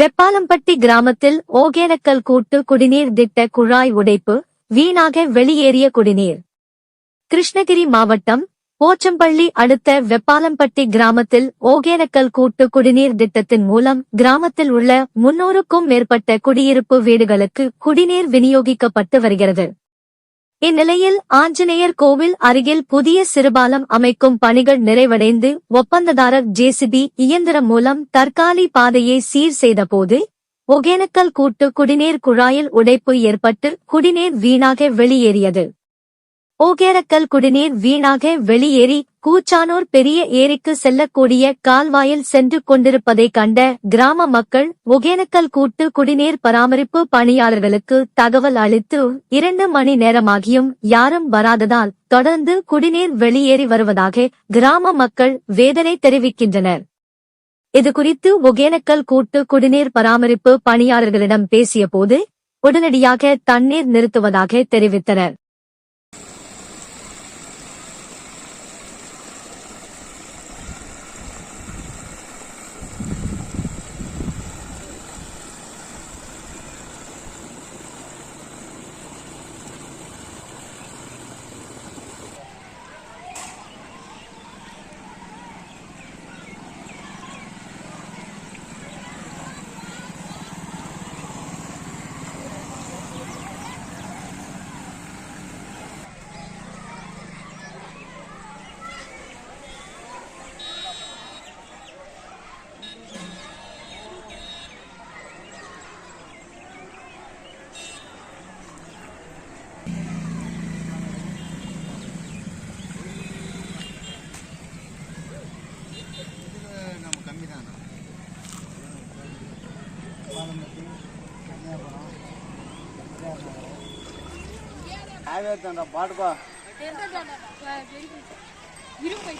வெப்பாலம்பட்டி கிராமத்தில் ஓகேனக்கல் கூட்டு குடிநீர் திட்ட குழாய் உடைப்பு வீணாக வெளியேறிய குடிநீர். கிருஷ்ணகிரி மாவட்டம் போச்சம்பள்ளி அடுத்த வெப்பாலம்பட்டி கிராமத்தில் ஓகேனக்கல் கூட்டு குடிநீர் திட்டத்தின் மூலம் கிராமத்தில் உள்ள முன்னூறுக்கும் மேற்பட்ட குடியிருப்பு வீடுகளுக்கு குடிநீர் விநியோகிக்கப்பட்டு வருகிறது. இந்நிலையில் ஆஞ்சநேயர் கோவில் அருகில் புதிய சிறுபாலம் அமைக்கும் பணிகள் நிறைவடைந்து ஒப்பந்ததாரர் ஜேசிபி இயந்திரம் மூலம் தற்காலி பாதையை சீர் செய்தபோது ஒகேனக்கல் கூட்டு குடிநீர் குழாயில் உடைப்பு ஏற்பட்டு குடிநீர் வீணாக வெளியேறியது. ஒகேனக்கல் குடிநீர் வீணாக வெளியேறி கூச்சானூர் பெரிய ஏரிக்கு செல்லக்கூடிய கால்வாயில் சென்று கொண்டிருப்பதைக் கண்ட கிராம மக்கள் ஒகேனக்கல் கூட்டு குடிநீர் பராமரிப்பு பணியாளர்களுக்கு தகவல் அளித்து இரண்டு மணி நேரமாகியும் யாரும் வராததால் தொடர்ந்து குடிநீர் வெளியேறி வருவதாக கிராம மக்கள் வேதனை தெரிவிக்கின்றனர். இதுகுறித்து ஒகேனக்கல் கூட்டு குடிநீர் பராமரிப்பு பணியாளர்களிடம் பேசியபோது உடனடியாக தண்ணீர் நிறுத்துவதாக தெரிவித்தனர். ஹைவே தாண்டா பாட்டுப்பா இரும்பு